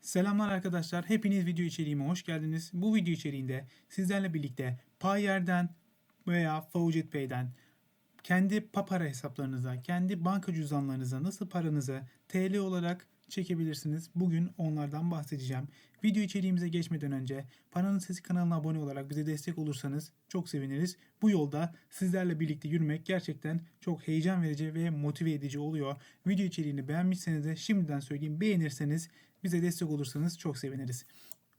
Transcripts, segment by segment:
Selamlar arkadaşlar. Hepiniz video içeriğime hoş geldiniz. Bu video içeriğinde sizlerle birlikte Payeer'den veya Faucet Pay'den kendi papara hesaplarınıza, kendi banka cüzdanlarınıza nasıl paranızı TL olarak çekebilirsiniz. Bugün onlardan bahsedeceğim. Video içeriğimize geçmeden önce Paranın Sesi kanalına abone olarak bize destek olursanız çok seviniriz. Bu yolda sizlerle birlikte yürümek gerçekten çok heyecan verici ve motive edici oluyor. Video içeriğini beğenmişseniz de şimdiden söyleyeyim beğenirseniz bize destek olursanız çok seviniriz.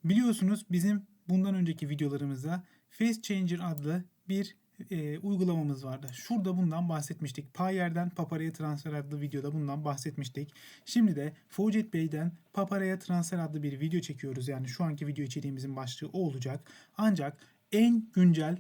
Biliyorsunuz bizim bundan önceki videolarımızda Face Changer adlı bir e, uygulamamız vardı. Şurada bundan bahsetmiştik. Payer'den Papara'ya transfer adlı videoda bundan bahsetmiştik. Şimdi de Faucet Bey'den Papara'ya transfer adlı bir video çekiyoruz. Yani şu anki video içeriğimizin başlığı o olacak. Ancak en güncel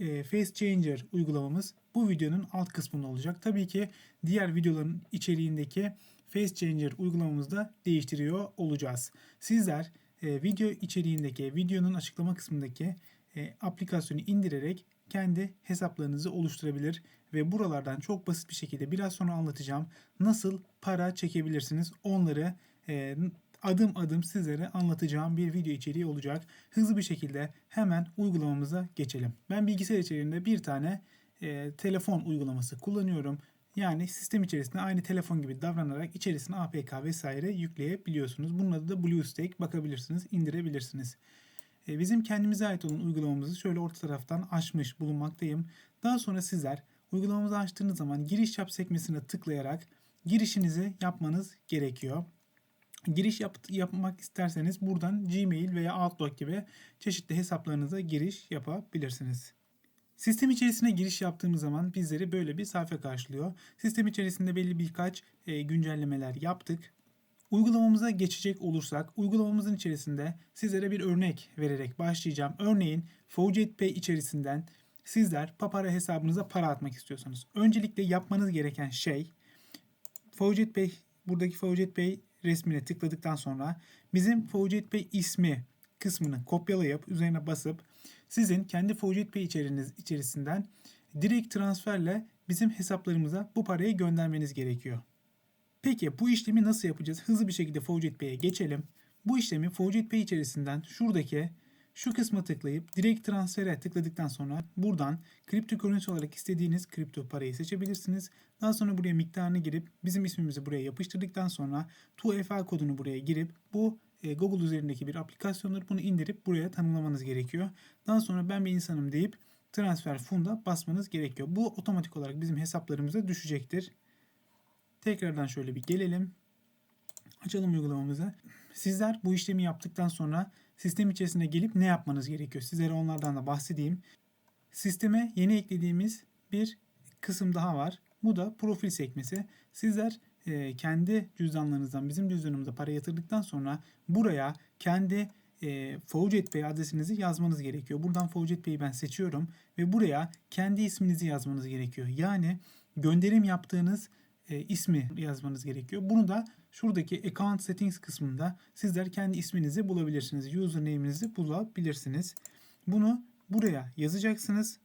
e, Face Changer uygulamamız bu videonun alt kısmında olacak. Tabii ki diğer videoların içeriğindeki Face Changer uygulamamızı da değiştiriyor olacağız. Sizler e, video içeriğindeki, videonun açıklama kısmındaki e, aplikasyonu indirerek kendi hesaplarınızı oluşturabilir ve buralardan çok basit bir şekilde biraz sonra anlatacağım nasıl para çekebilirsiniz onları e, adım adım sizlere anlatacağım bir video içeriği olacak. Hızlı bir şekilde hemen uygulamamıza geçelim. Ben bilgisayar içerisinde bir tane e, telefon uygulaması kullanıyorum. Yani sistem içerisinde aynı telefon gibi davranarak içerisine APK vesaire yükleyebiliyorsunuz. Bunun adı da BlueStack. Bakabilirsiniz, indirebilirsiniz. E, Bizim kendimize ait olan uygulamamızı şöyle orta taraftan açmış bulunmaktayım. Daha sonra sizler uygulamamızı açtığınız zaman giriş yap sekmesine tıklayarak girişinizi yapmanız gerekiyor. Giriş yap- yapmak isterseniz buradan Gmail veya Outlook gibi çeşitli hesaplarınıza giriş yapabilirsiniz. Sistem içerisine giriş yaptığımız zaman bizleri böyle bir sayfa karşılıyor. Sistem içerisinde belli birkaç e, güncellemeler yaptık. Uygulamamıza geçecek olursak, uygulamamızın içerisinde sizlere bir örnek vererek başlayacağım. Örneğin Faucet Pay içerisinden sizler Papara hesabınıza para atmak istiyorsanız. Öncelikle yapmanız gereken şey Faucet Pay, buradaki Faucet Pay resmine tıkladıktan sonra bizim Faucet Pay ismi kısmını kopyalayıp üzerine basıp sizin kendi Faucet Pay içeriniz, içerisinden direkt transferle bizim hesaplarımıza bu parayı göndermeniz gerekiyor. Peki bu işlemi nasıl yapacağız? Hızlı bir şekilde Faucet Pay'e geçelim. Bu işlemi Faucet Pay içerisinden şuradaki şu kısma tıklayıp direkt transfere tıkladıktan sonra buradan kripto currency olarak istediğiniz kripto parayı seçebilirsiniz. Daha sonra buraya miktarını girip bizim ismimizi buraya yapıştırdıktan sonra 2FA kodunu buraya girip bu e, Google üzerindeki bir aplikasyondur. Bunu indirip buraya tanımlamanız gerekiyor. Daha sonra ben bir insanım deyip transfer funda basmanız gerekiyor. Bu otomatik olarak bizim hesaplarımıza düşecektir. Tekrardan şöyle bir gelelim. Açalım uygulamamızı. Sizler bu işlemi yaptıktan sonra sistem içerisine gelip ne yapmanız gerekiyor? Sizlere onlardan da bahsedeyim. Sisteme yeni eklediğimiz bir kısım daha var. Bu da profil sekmesi. Sizler e, kendi cüzdanlarınızdan bizim cüzdanımıza para yatırdıktan sonra buraya kendi e, Faucet Pay adresinizi yazmanız gerekiyor. Buradan Faucet Pay'i ben seçiyorum ve buraya kendi isminizi yazmanız gerekiyor. Yani gönderim yaptığınız e, ismi yazmanız gerekiyor. Bunu da şuradaki account settings kısmında sizler kendi isminizi bulabilirsiniz. Username'inizi bulabilirsiniz. Bunu buraya yazacaksınız.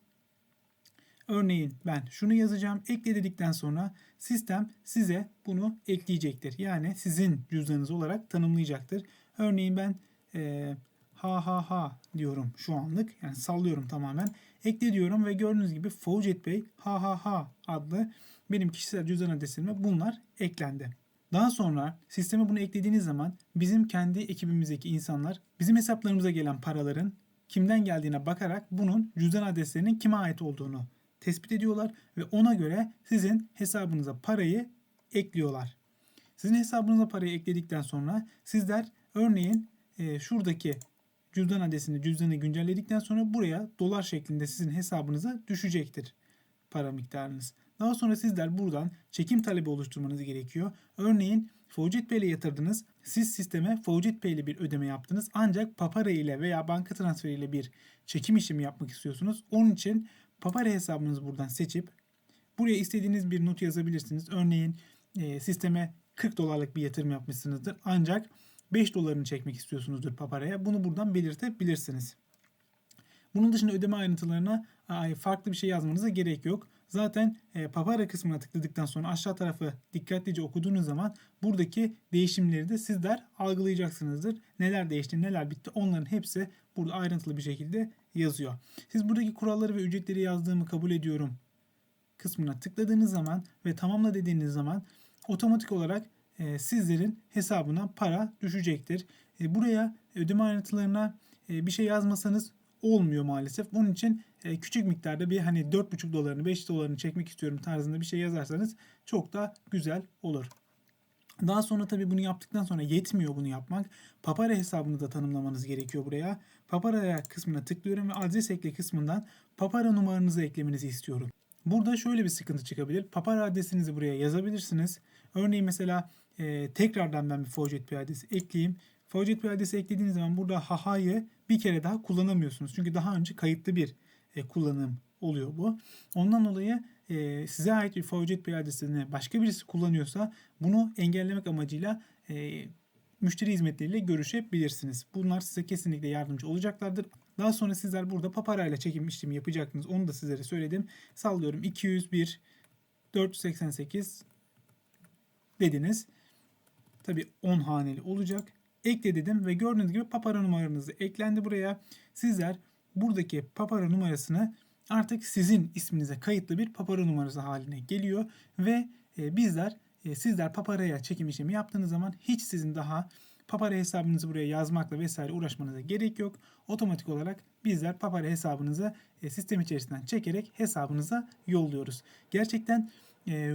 Örneğin ben şunu yazacağım. Ekle dedikten sonra sistem size bunu ekleyecektir. Yani sizin cüzdanınız olarak tanımlayacaktır. Örneğin ben e, ha ha ha diyorum şu anlık. Yani sallıyorum tamamen. Ekle diyorum ve gördüğünüz gibi Faucet Bey ha ha ha adlı benim kişisel cüzdan adresime bunlar eklendi. Daha sonra sisteme bunu eklediğiniz zaman bizim kendi ekibimizdeki insanlar bizim hesaplarımıza gelen paraların kimden geldiğine bakarak bunun cüzdan adreslerinin kime ait olduğunu tespit ediyorlar ve ona göre sizin hesabınıza parayı ekliyorlar. Sizin hesabınıza parayı ekledikten sonra sizler örneğin e, şuradaki cüzdan adresini cüzdanı güncelledikten sonra buraya dolar şeklinde sizin hesabınıza düşecektir para miktarınız. Daha sonra sizler buradan çekim talebi oluşturmanız gerekiyor. Örneğin Faucet Pay ile yatırdınız. Siz sisteme Faucet Pay ile bir ödeme yaptınız. Ancak Papara ile veya banka transferi ile bir çekim işlemi yapmak istiyorsunuz. Onun için Papara hesabınızı buradan seçip buraya istediğiniz bir not yazabilirsiniz. Örneğin e, sisteme 40 dolarlık bir yatırım yapmışsınızdır. Ancak 5 dolarını çekmek istiyorsunuzdur Papara'ya. Bunu buradan belirtebilirsiniz. Bunun dışında ödeme ayrıntılarına ay, farklı bir şey yazmanıza gerek yok. Zaten e, Papara kısmına tıkladıktan sonra aşağı tarafı dikkatlice okuduğunuz zaman buradaki değişimleri de sizler algılayacaksınızdır. Neler değişti, neler bitti onların hepsi burada ayrıntılı bir şekilde yazıyor. Siz buradaki kuralları ve ücretleri yazdığımı kabul ediyorum kısmına tıkladığınız zaman ve tamamla dediğiniz zaman otomatik olarak e, sizlerin hesabına para düşecektir. E, buraya ödeme ayrıntılarına e, bir şey yazmasanız olmuyor maalesef. Bunun için e, küçük miktarda bir hani 4,5 dolarını 5 dolarını çekmek istiyorum tarzında bir şey yazarsanız çok da güzel olur. Daha sonra tabii bunu yaptıktan sonra yetmiyor bunu yapmak. Papara hesabını da tanımlamanız gerekiyor buraya. Papara kısmına tıklıyorum ve adres ekle kısmından Papara numaranızı eklemenizi istiyorum. Burada şöyle bir sıkıntı çıkabilir. Papara adresinizi buraya yazabilirsiniz. Örneğin mesela e, tekrardan ben bir Faucet bir adresi ekleyeyim. Faucet bir adresi eklediğiniz zaman burada haha'yı bir kere daha kullanamıyorsunuz. Çünkü daha önce kayıtlı bir e, kullanım oluyor bu. Ondan dolayı e, size ait bir Faucet bir adresini başka birisi kullanıyorsa bunu engellemek amacıyla e, müşteri hizmetleriyle görüşebilirsiniz. Bunlar size kesinlikle yardımcı olacaklardır. Daha sonra sizler burada papara ile çekim işlemi yapacaksınız. Onu da sizlere söyledim. Sallıyorum 201 488 dediniz. Tabi 10 haneli olacak. Ekle dedim ve gördüğünüz gibi papara numaranız eklendi buraya. Sizler buradaki papara numarasını artık sizin isminize kayıtlı bir papara numarası haline geliyor ve e, bizler e, sizler paparaya çekim işlemi yaptığınız zaman hiç sizin daha papara hesabınızı buraya yazmakla vesaire uğraşmanıza gerek yok. Otomatik olarak bizler papara hesabınızı e, sistem içerisinden çekerek hesabınıza yolluyoruz. Gerçekten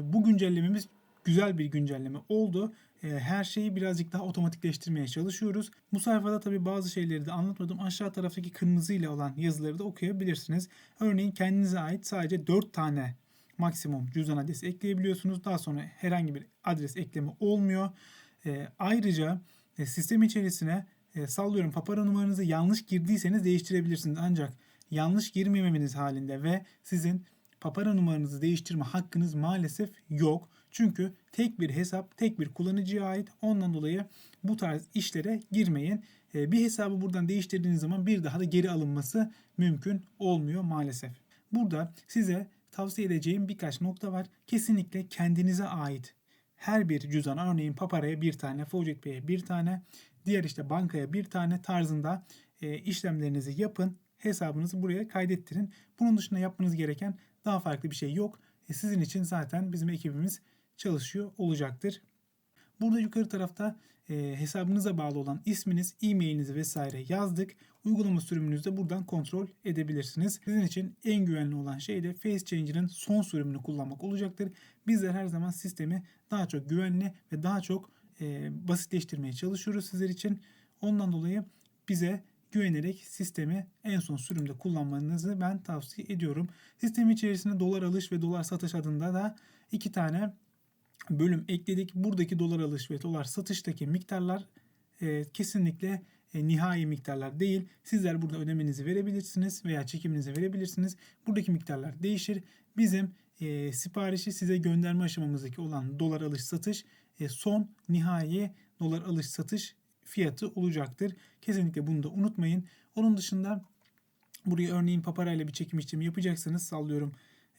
bu güncellememiz güzel bir güncelleme oldu. E, her şeyi birazcık daha otomatikleştirmeye çalışıyoruz. Bu sayfada tabii bazı şeyleri de anlatmadım. Aşağı taraftaki kırmızı ile olan yazıları da okuyabilirsiniz. Örneğin kendinize ait sadece 4 tane maksimum cüzdan adresi ekleyebiliyorsunuz. Daha sonra herhangi bir adres ekleme olmuyor. E, ayrıca e, sistem içerisine e, sallıyorum papara numaranızı yanlış girdiyseniz değiştirebilirsiniz. Ancak yanlış girmemeniz halinde ve sizin papara numaranızı değiştirme hakkınız maalesef yok. Çünkü tek bir hesap tek bir kullanıcıya ait. Ondan dolayı bu tarz işlere girmeyin. E, bir hesabı buradan değiştirdiğiniz zaman bir daha da geri alınması mümkün olmuyor maalesef. Burada size tavsiye edeceğim birkaç nokta var. Kesinlikle kendinize ait her bir cüzdan örneğin Papara'ya bir tane, Faucet Pay'e bir tane, diğer işte bankaya bir tane tarzında e, işlemlerinizi yapın. Hesabınızı buraya kaydettirin. Bunun dışında yapmanız gereken daha farklı bir şey yok. E, sizin için zaten bizim ekibimiz çalışıyor olacaktır. Burada yukarı tarafta e, hesabınıza bağlı olan isminiz, e-mailinizi vesaire yazdık. Uygulama sürümünüzü de buradan kontrol edebilirsiniz. Sizin için en güvenli olan şey de FaceChanger'ın son sürümünü kullanmak olacaktır. Bizler her zaman sistemi daha çok güvenli ve daha çok e, basitleştirmeye çalışıyoruz sizler için. Ondan dolayı bize güvenerek sistemi en son sürümde kullanmanızı ben tavsiye ediyorum. Sistem içerisinde dolar alış ve dolar satış adında da iki tane bölüm ekledik. Buradaki dolar alış ve dolar satıştaki miktarlar e, kesinlikle e, nihai miktarlar değil. Sizler burada ödemenizi verebilirsiniz veya çekiminizi verebilirsiniz. Buradaki miktarlar değişir. Bizim e, siparişi size gönderme aşamamızdaki olan dolar alış satış e, son nihai dolar alış satış fiyatı olacaktır. Kesinlikle bunu da unutmayın. Onun dışında buraya örneğin paparayla bir çekim işlemi yapacaksanız sallıyorum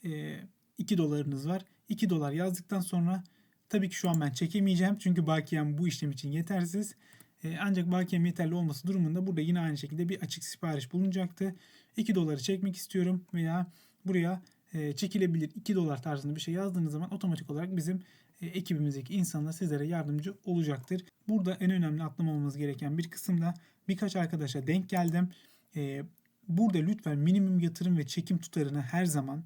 e, 2 dolarınız var. 2 dolar yazdıktan sonra tabii ki şu an ben çekemeyeceğim. Çünkü bakiyem bu işlem için yetersiz. Ancak bakiyem yeterli olması durumunda burada yine aynı şekilde bir açık sipariş bulunacaktı. 2 doları çekmek istiyorum veya buraya çekilebilir 2 dolar tarzında bir şey yazdığınız zaman otomatik olarak bizim ekibimizdeki insanlar sizlere yardımcı olacaktır. Burada en önemli atlamamamız gereken bir kısımda birkaç arkadaşa denk geldim. E, burada lütfen minimum yatırım ve çekim tutarını her zaman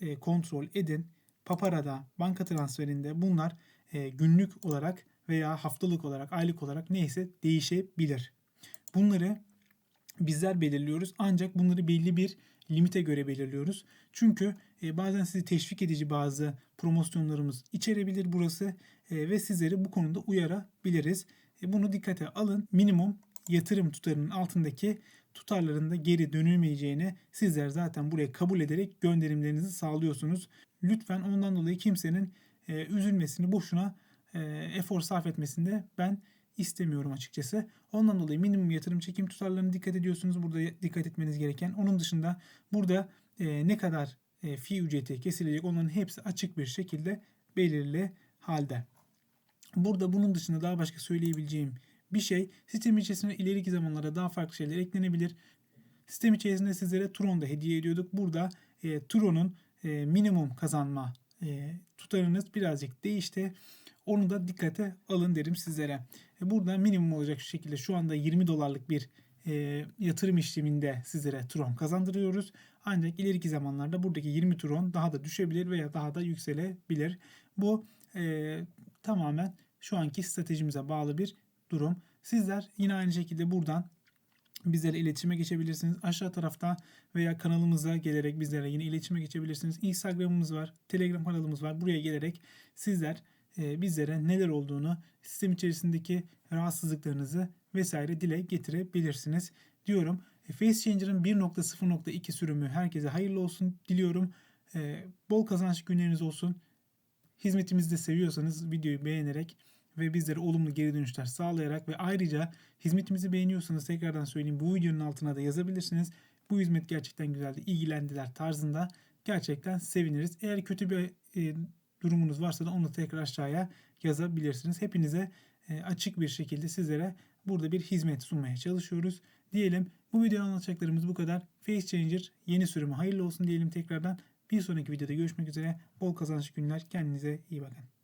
e, kontrol edin. Papara'da, banka transferinde bunlar e, günlük olarak veya haftalık olarak, aylık olarak neyse değişebilir. Bunları bizler belirliyoruz ancak bunları belli bir limite göre belirliyoruz. Çünkü e, bazen sizi teşvik edici bazı promosyonlarımız içerebilir burası e, ve sizleri bu konuda uyarabiliriz. E, bunu dikkate alın. Minimum yatırım tutarının altındaki tutarlarında geri dönülmeyeceğini sizler zaten buraya kabul ederek gönderimlerinizi sağlıyorsunuz. Lütfen ondan dolayı kimsenin üzülmesini, boşuna efor sarf etmesinde ben istemiyorum açıkçası. Ondan dolayı minimum yatırım çekim tutarlarına dikkat ediyorsunuz. Burada dikkat etmeniz gereken. Onun dışında burada e, ne kadar e, fi ücreti kesilecek. Onların hepsi açık bir şekilde belirli halde. Burada bunun dışında daha başka söyleyebileceğim bir şey sistem içerisinde ileriki zamanlarda daha farklı şeyler eklenebilir. Sistem içerisinde sizlere Tron da hediye ediyorduk. Burada e, Tron'un e, minimum kazanma e, tutarınız birazcık değişti. Onu da dikkate alın derim sizlere. E, burada minimum olacak şekilde şu anda 20 dolarlık bir e, yatırım işleminde sizlere Tron kazandırıyoruz. Ancak ileriki zamanlarda buradaki 20 Tron daha da düşebilir veya daha da yükselebilir. Bu e, tamamen şu anki stratejimize bağlı bir durum. Sizler yine aynı şekilde buradan bizlerle iletişime geçebilirsiniz. Aşağı tarafta veya kanalımıza gelerek bizlerle yine iletişime geçebilirsiniz. Instagram'ımız var, Telegram kanalımız var. Buraya gelerek sizler bizlere neler olduğunu, sistem içerisindeki rahatsızlıklarınızı vesaire dile getirebilirsiniz diyorum. E, Face Changer'ın 1.0.2 sürümü herkese hayırlı olsun diliyorum. E, bol kazanç günleriniz olsun. Hizmetimizi de seviyorsanız videoyu beğenerek ve bizlere olumlu geri dönüşler sağlayarak ve ayrıca hizmetimizi beğeniyorsanız tekrardan söyleyeyim bu videonun altına da yazabilirsiniz. Bu hizmet gerçekten güzeldi, ilgilendiler tarzında gerçekten seviniriz. Eğer kötü bir e, durumunuz varsa da onu tekrar aşağıya yazabilirsiniz. Hepinize e, açık bir şekilde sizlere burada bir hizmet sunmaya çalışıyoruz. Diyelim bu videoda anlatacaklarımız bu kadar. Face Changer yeni sürümü hayırlı olsun diyelim tekrardan. Bir sonraki videoda görüşmek üzere. Bol kazançlı günler. Kendinize iyi bakın.